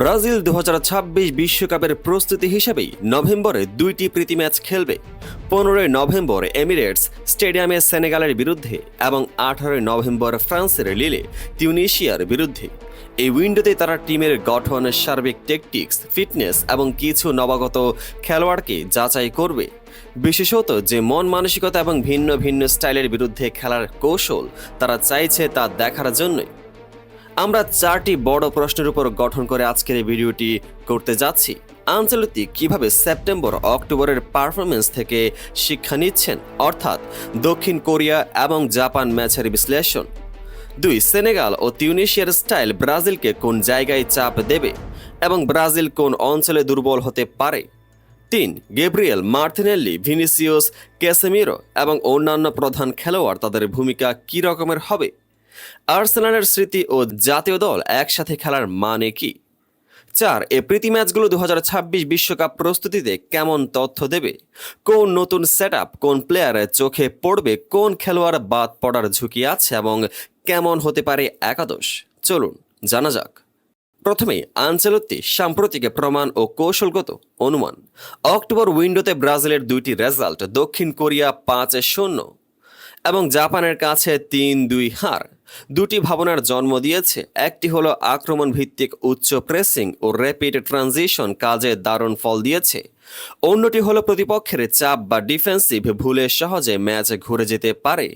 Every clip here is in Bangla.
ব্রাজিল দু বিশ্বকাপের প্রস্তুতি হিসেবেই নভেম্বরে দুইটি প্রীতি ম্যাচ খেলবে। পনেরোই নভেম্বর এমিরেটস স্টেডিয়ামে সেনেগালের বিরুদ্ধে এবং আঠারোই নভেম্বর ফ্রান্সের লিলে তিউনিশিয়ার বিরুদ্ধে। এই উইন্ডোতে তারা টিমের গঠন, সার্বিক টেকটিক্স, ফিটনেস এবং কিছু নবাগত খেলোয়াড়কে যাচাই করবে। বিশেষত যে মন মানসিকতা এবং ভিন্ন ভিন্ন স্টাইলের বিরুদ্ধে খেলার কৌশল তারা চাইছে তা দেখার জন্যই। আমরা চারটি বড় প্রশ্নের উপর গঠন করে আজকের এই ভিডিওটি করতে যাচ্ছি। আঞ্চলিক কীভাবে সেপ্টেম্বর, অক্টোবরের পারফরমেন্স থেকে শিক্ষা নিচ্ছেন? অর্থাৎ দক্ষিণ কোরিয়া এবং জাপান ম্যাচের বিশ্লেষণ। দুই, সেনেগাল ও তিউনিশিয়ার স্টাইল ব্রাজিলকে কোন জায়গায় চাপ দেবে এবং ব্রাজিল কোন অঞ্চলে দুর্বল হতে পারে? তিন, গেব্রিয়েল মার্টিনেল্লি ভিনিসিওস ক্যাসেমিরো এবং অন্যান্য প্রধান খেলোয়াড় তাদের ভূমিকা কী রকমের হবে? আর্সেনালের স্মৃতি ও জাতীয় দল একসাথে খেলার মানে কি? চার, এ প্রীতি ম্যাচগুলো দু বিশ্বকাপ প্রস্তুতিতে কেমন তথ্য দেবে? কোন নতুন সেট কোন প্লেয়ারের চোখে পড়বে, কোন খেলোয়াড় বাদ পড়ার ঝুঁকি আছে এবং কেমন হতে পারে একাদশ? চলুন, জানা যাক। প্রথমে আঞ্চলত্তি সাম্প্রতিক প্রমাণ ও কৌশলগত অনুমান। অক্টোবর উইন্ডোতে ব্রাজিলের দুইটি রেজাল্ট, দক্ষিণ কোরিয়া পাঁচ শূন্য। এবং জাপানের কাছে তিন, দুই হার। দুটি ভাবনার জন্ম দিয়েছে। একটি হলো আক্রমণ ভিত্তিক উচ্চ প্রেসিং ও র্যাপিড ট্রানজিশন কাজে দারুণ ফল দিয়েছে। অন্যটি হলো প্রতিপক্ষের চাপ বা ডিফেন্সিভ ভুলে সহজে ম্যাচ ঘুরে যেতে পারে।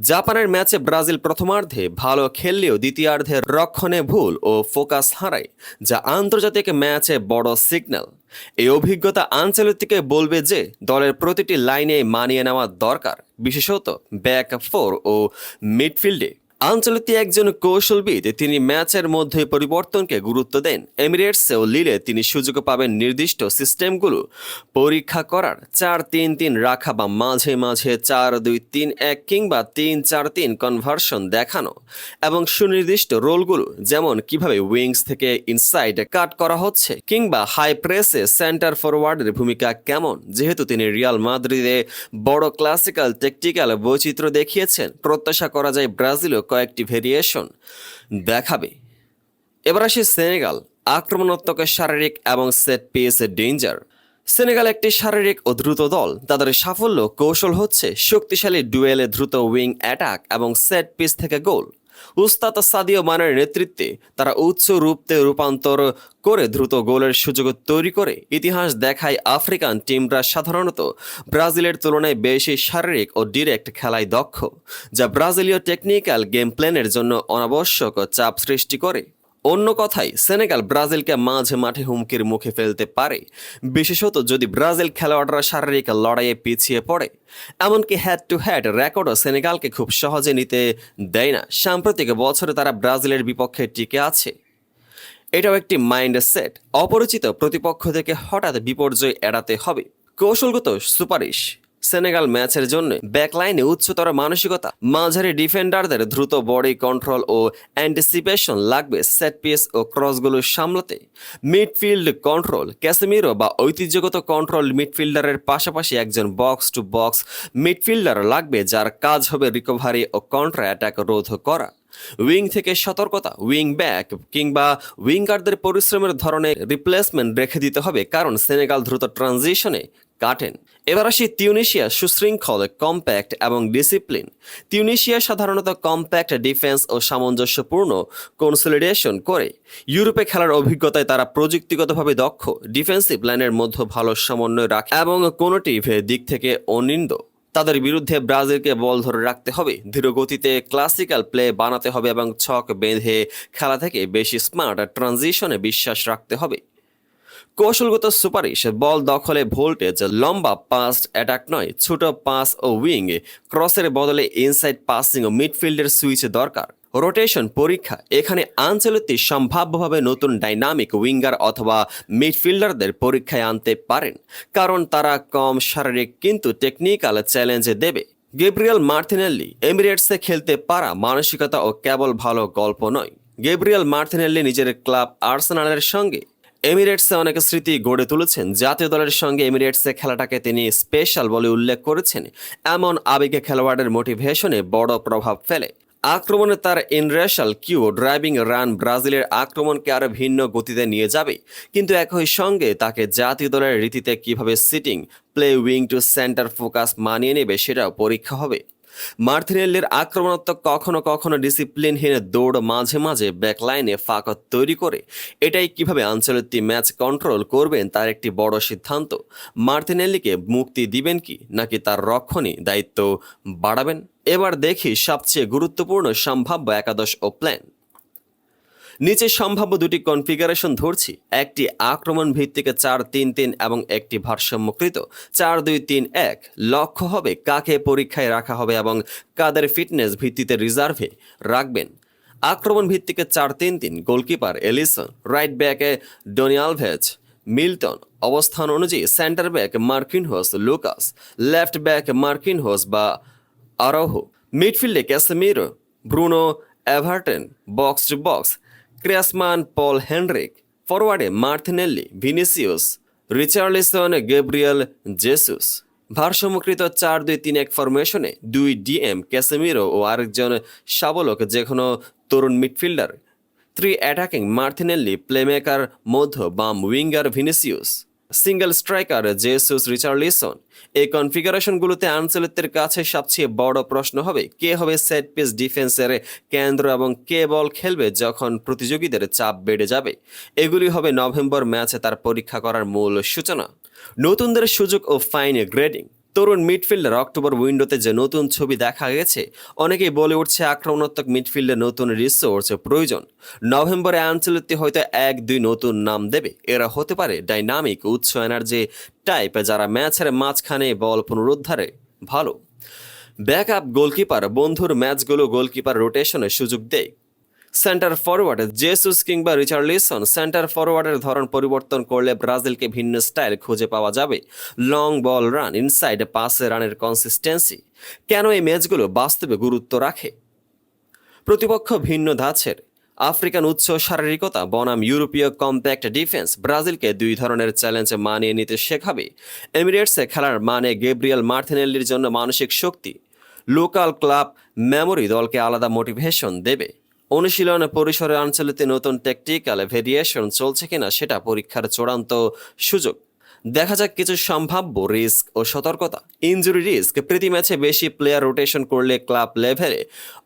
জাপানের ম্যাচে ব্রাজিল প্রথমার্ধে ভালো খেললেও দ্বিতীয়ার্ধে রক্ষণে ভুল ও ফোকাস হারায়, যা আন্তর্জাতিক ম্যাচে বড় সিগন্যাল। এই অভিজ্ঞতা আঞ্চলিককে বলবে যে, দলের প্রতিটি লাইনে মানিয়ে নেওয়া দরকার, বিশেষত ব্যাক ফোর ও মিডফিল্ডে। আঞ্চলিক একজন কৌশলবিদ। তিনি ম্যাচের মধ্যে পরিবর্তনকে গুরুত্ব দেন। এমিরেটসে ও লিলে তিনি সুযোগ পাবেন নির্দিষ্ট সিস্টেমগুলো পরীক্ষা করার। চার তিন তিন রাখা বা মাঝে মাঝে চার দুই তিন এক কিংবা তিন চার তিন কনভার্সন দেখানো এবং সুনির্দিষ্ট রোলগুলো যেমন কীভাবে উইংস থেকে ইনসাইড কাট করা হচ্ছে কিংবা হাই প্রেসে সেন্টার ফরওয়ার্ডের ভূমিকা কেমন। যেহেতু তিনি রিয়াল মাদ্রিদে বড় ক্লাসিক্যাল টেকটিক্যাল বৈচিত্র্য দেখিয়েছেন। প্রত্যাশা করা যায় ব্রাজিলও কয়েকটি ভেরিয়েশন দেখাবে। এবার আসি সেনেগাল আক্রমণাত্মক শারীরিক এবং সেট পিএসে ডেঞ্জার সেনেগাল একটি শারীরিক ও দ্রুত দল, তাদের সাফল্য কৌশল হচ্ছে শক্তিশালী ডুয়েলে দ্রুত উইং অ্যাটাক এবং সেট পিস থেকে গোল উস্তাদ সাদিও মানের নেতৃত্বে তারা উচ্চ রূপতে রূপান্তর করে দ্রুত গোলের সুযোগ তৈরি করে ইতিহাস দেখায় আফ্রিকান টিমরা সাধারণত ব্রাজিলের তুলনায় বেশি শারীরিক ও ডিরেক্ট খেলায় দক্ষ, যা ব্রাজিলীয় টেকনিক্যাল গেম প্ল্যানের জন্য অনাবশ্যক চাপ সৃষ্টি করে। অন্য কথায়, সেনেগাল ব্রাজিলকে মাঝে মাঠে হুমকির মুখে ফেলতে পারে। বিশেষত যদি ব্রাজিল খেলোয়াড়রা শারীরিক লড়াইয়ে পিছিয়ে পড়ে। এমনকি হ্যাড টু হ্যাড রেকর্ডও সেনেগালকে খুব সহজে নিতে দেয় না। সাম্প্রতিক বছরে তারা ব্রাজিলের বিপক্ষে টিকে আছে। এটাও একটি মাইন্ড সেট অপরিচিত প্রতিপক্ষ থেকে হঠাৎ বিপর্যয় এড়াতে হবে। কৌশলগত সুপারিশ। সেনেগাল ম্যাচের জন্য ব্যাকলাইনে উচ্চতর মানসিকতা। মাঝারি ডিফেন্ডারদের দ্রুত বডি কন্ট্রোল ও অ্যান্টিসিপেশন লাগবে সেট পিস ও ক্রসগুলো সামলাতে। মিডফিল্ড কন্ট্রোল ক্যাসেমিরো বা ঐতিহ্যগত কন্ট্রোল মিডফিল্ডারের পাশাপাশি একজন বক্স টু বক্স মিডফিল্ডার লাগবে যার কাজ হবে রিকভারি ও কন্ট্রা অ্যাটাক রোধ করা। উইং থেকে সতর্কতা উইং ব্যাক কিংবা উইঙ্গারদের পরিশ্রমের ধরনের রিপ্লেসমেন্ট রেখে দিতে হবে, কারণ সেনেগাল দ্রুত ট্রানজিশনে কাটেন। এবার আসি তিউনিশিয়া সুশৃঙ্খল, কম্প্যাক্ট এবং ডিসিপ্লিন। তিউনিশিয়া সাধারণত কম্প্যাক্ট, ডিফেন্স ও সামঞ্জস্যপূর্ণ কনসলিডেশন করে। ইউরোপে খেলার অভিজ্ঞতায় তারা প্রযুক্তিগতভাবে দক্ষ, ডিফেন্সিভ লাইনের মধ্যে ভালো সমন্বয় রাখে এবং কোনোটি দিক থেকে অনিন্দ। তাদের বিরুদ্ধে ব্রাজিলকে বল ধরে রাখতে হবে, ধীরগতিতে ক্লাসিক্যাল প্লে বানাতে হবে এবং ছক বেঁধে খেলা থেকে বেশি স্মার্ট ট্রানজিশনে বিশ্বাস রাখতে হবে। কৌশলগত সুপারিশ, বল দখলে ভোল্টেজ, লম্বা পাস অ্যাটাক নয়, ছোট পাস ও উইং, ক্রসের বদলে ইনসাইড পাসিং ও মিডফিল্ডের সুইচ দরকার। রোটেশন পরীক্ষা, এখানে আঞ্চলিক সম্ভাব্যভাবে নতুন ডাইনামিক উইঙ্গার অথবা মিডফিল্ডারদের পরীক্ষায় আনতে পারেন, কারণ তারা কম শারীরিক কিন্তু টেকনিক্যাল চ্যালেঞ্জ দেবে। গেব্রিয়াল মার্থিনেল্লি এমিরেটসে খেলতে পারা মানসিকতা ও কেবল ভালো গল্প নয়। গেব্রিয়াল মার্থিনেল্লি নিজের ক্লাব আর্সেনালের সঙ্গে এমিরেটসে অনেক স্মৃতি গড়ে তুলেছেন। জাতীয় দলের সঙ্গে এমিরেটসে খেলাটাকে তিনি স্পেশাল বলে উল্লেখ করেছেন। এমন আবেগে খেলোয়াড়ের মোটিভেশনে বড় প্রভাব ফেলে। আক্রমণে তার ইনরেশাল কিউ ড্রাইভিং রান ব্রাজিলের আক্রমণকে আরও ভিন্ন গতিতে নিয়ে যাবে। কিন্তু একই সঙ্গে তাকে জাতীয় দলের রীতিতে কীভাবে sitting, play wing to centre focus মানিয়ে নেবে সেটাও পরীক্ষা হবে। মার্থিনেল্লির আক্রমণাত্মক কখনো কখনো ডিসিপ্লিনহীন দৌড় মাঝে মাঝে ব্যাকলাইনে ফাঁকত তৈরি করে। এটাই কীভাবে আঞ্চলিকটি ম্যাচ কন্ট্রোল করবেন তার একটি বড় সিদ্ধান্ত। মার্থিনেল্লিকে মুক্তি দিবেন কি, নাকি তার রক্ষণই দায়িত্ব বাড়াবেন? এবার দেখি সবচেয়ে গুরুত্বপূর্ণ সম্ভাব্য একাদশ ও প্ল্যান নিচে সম্ভাব্য দুটি কনফিগারেশন ধরছি। একটি আক্রমণ ভিত্তিকে চার তিন তিন এবং একটি ভারসাম্যকৃত চার দুই তিন এক। লক্ষ্য হবে কাকে পরীক্ষায় রাখা হবে এবং কাদের ফিটনেস ভিত্তিতে রিজার্ভে রাখবেন। আক্রমণ ভিত্তিকে চার তিন তিন গোলকিপার এলিসন রাইট ব্যাকে ডোনিয়ালভেজ মিল্টন অবস্থান অনুযায়ী সেন্টার ব্যাক মার্কিন হোস লুকাস লেফট ব্যাক মার্কিন হোস বা আরোহো। মিডফিল্ডে Casemiro Bruno Everton box to box ক্রিয়াসমান Paul Henrique ফরওয়ার্ডে Martinelli Vinicius, Richarlison Gabriel Jesus. ভারসাম্যকৃত চার দুই তিন এক ফরমেশনে দুই ডিএম ক্যাসেমিরো ও আরেকজন সাবলক যে কোনো তরুণ midfielder. Three attacking Martinelli playmaker মধ্য বাম winger Vinicius. Single striker Jesus Richarlison এই কনফিগারেশনগুলোতে আনসেলেত্তের কাছে সবচেয়ে বড় প্রশ্ন হবে, কে হবে সেট পিস ডিফেন্সের কেন্দ্র এবং কে বল খেলবে যখন প্রতিযোগীদের চাপ বেড়ে যাবে? এগুলি হবে নভেম্বর ম্যাচে তার পরীক্ষা করার মূল সূচনা। নতুনদের সুযোগ ও ফাইন গ্রেডিং তরুণ মিডফিল্ডার অক্টোবর উইন্ডোতে যে নতুন ছবি দেখা গেছে, অনেকেই বলে উঠছে আক্রমণাত্মক মিডফিল্ডে নতুন রিসোর্স প্রয়োজন। নভেম্বরে আঞ্চলিকটি হয়তো এক দুই নতুন নাম দেবে। এরা হতে পারে ডাইনামিক উৎস এনার্জি টাইপ, যারা ম্যাচের মাঝখানে বল পুনরুদ্ধারে ভালো। ব্যাকআপ গোলকিপার, বন্ধুর ম্যাচগুলো গোলকিপার রোটেশনে সুযোগ দেয়। সেন্টার ফরওয়ার্ড জেসুস কিংবা রিচার্লিসন সেন্টার ফরওয়ার্ডের ধরন পরিবর্তন করলে ব্রাজিলকে ভিন্ন স্টাইল খুঁজে পাওয়া যাবে। লং বল রান ইনসাইড পাসে রানের কনসিস্টেন্সি কেন এই ম্যাচগুলো বাস্তবে গুরুত্ব রাখে? প্রতিপক্ষ ভিন্ন ধাঁচের। আফ্রিকান উচ্চ শারীরিকতা, বনাম ইউরোপীয় কম্প্যাক্ট ডিফেন্স ব্রাজিলকে দুই ধরনের চ্যালেঞ্জ মানিয়ে নিতে শেখাবে। এমিরেটসে খেলার মানে গেব্রিয়েল মার্থিনেল্লির জন্য মানসিক শক্তি। লোকাল ক্লাব মেমোরি দলকে আলাদা মোটিভেশন দেবে। অনুশীলন পরিসরে আঞ্চলিক নতুন টেকটিক্যাল ভেরিয়েশন চলছে কিনা সেটা পরীক্ষার চূড়ান্ত সুযোগ। দেখা যাক কিছু সম্ভাব্য রিস্ক ও সতর্কতা। ইঞ্জুরি রিস্ক প্রীতি ম্যাচে বেশি প্লেয়ার রোটেশন করলে ক্লাব লেভেলে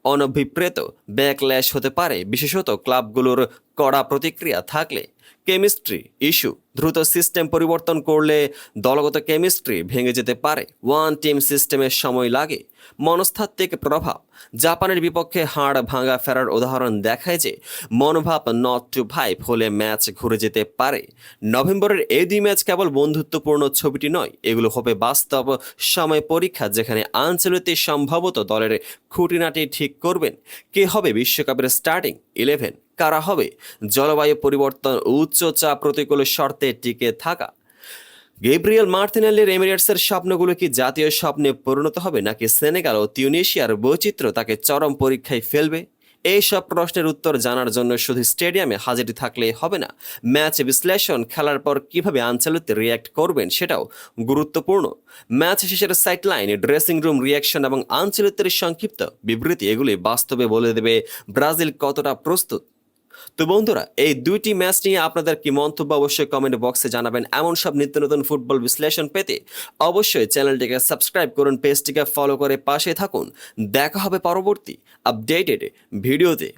অনভিপ্রেত ব্যাকল্যাশ হতে পারে। বিশেষত ক্লাবগুলোর কড়া প্রতিক্রিয়া থাকলে কেমিস্ট্রি ইস্যু দ্রুত সিস্টেম পরিবর্তন করলে দলগত কেমিস্ট্রি ভেঙে যেতে পারে। ওয়ান টিম সিস্টেমের সময় লাগে। মনস্তাত্ত্বিক প্রভাব। জাপানের বিপক্ষে হাড় ভাঙা ফেরার উদাহরণ দেখায় যে মনোভাব নট টু ভাইভ হলে ম্যাচ ঘুরে যেতে পারে। নভেম্বরের এই দুই ম্যাচ কেবল বন্ধুত্বপূর্ণ ছবিটি নয়, এগুলো হবে বাস্তব সময় পরীক্ষা যেখানে আঞ্চলিক সম্ভবত দলের খুঁটিনাটি ঠিক করবেন। কে হবে বিশ্বকাপের স্টার্টিং ইলেভেন কারা হবে। জলবায়ু পরিবর্তন, উচ্চ চাপ প্রতিকূল শর্তে টিকে থাকা। গেব্রিয়েল মার্তিনেল্লির এমিরেটসের স্বপ্নগুলো কি জাতীয় স্বপ্নে পরিণত হবে, নাকি সেনেগাল ও তিউনেশিয়ার বৈচিত্র্য তাকে চরম পরীক্ষায় ফেলবে? এই সব প্রশ্নের উত্তর জানার জন্য শুধু স্টেডিয়ামে হাজিরি থাকলে হবে না, ম্যাচ বিশ্লেষণ খেলার পর কীভাবে আঞ্চলিকতে রিয়্যাক্ট করবেন সেটাও গুরুত্বপূর্ণ। ম্যাচ শেষের সাইডলাইন ড্রেসিং রুম রিয়াকশন এবং আঞ্চলিকদের সংক্ষিপ্ত বিবৃতি, এগুলি বাস্তবে বলে দেবে ব্রাজিল কতটা প্রস্তুত? তো বন্ধুরা, এই দুইটি ম্যাচ নিয়ে আপনাদের কি মন্তব্য অবশ্যই কমেন্ট বক্সে জানাবেন। এমন সব নিত্য নতুন ফুটবল বিশ্লেষণ পেতে অবশ্যই চ্যানেলটিকে সাবস্ক্রাইব করুন পেজটিকে ফলো করে পাশে থাকুন। দেখা হবে পরবর্তী আপডেটেড ভিডিওতে।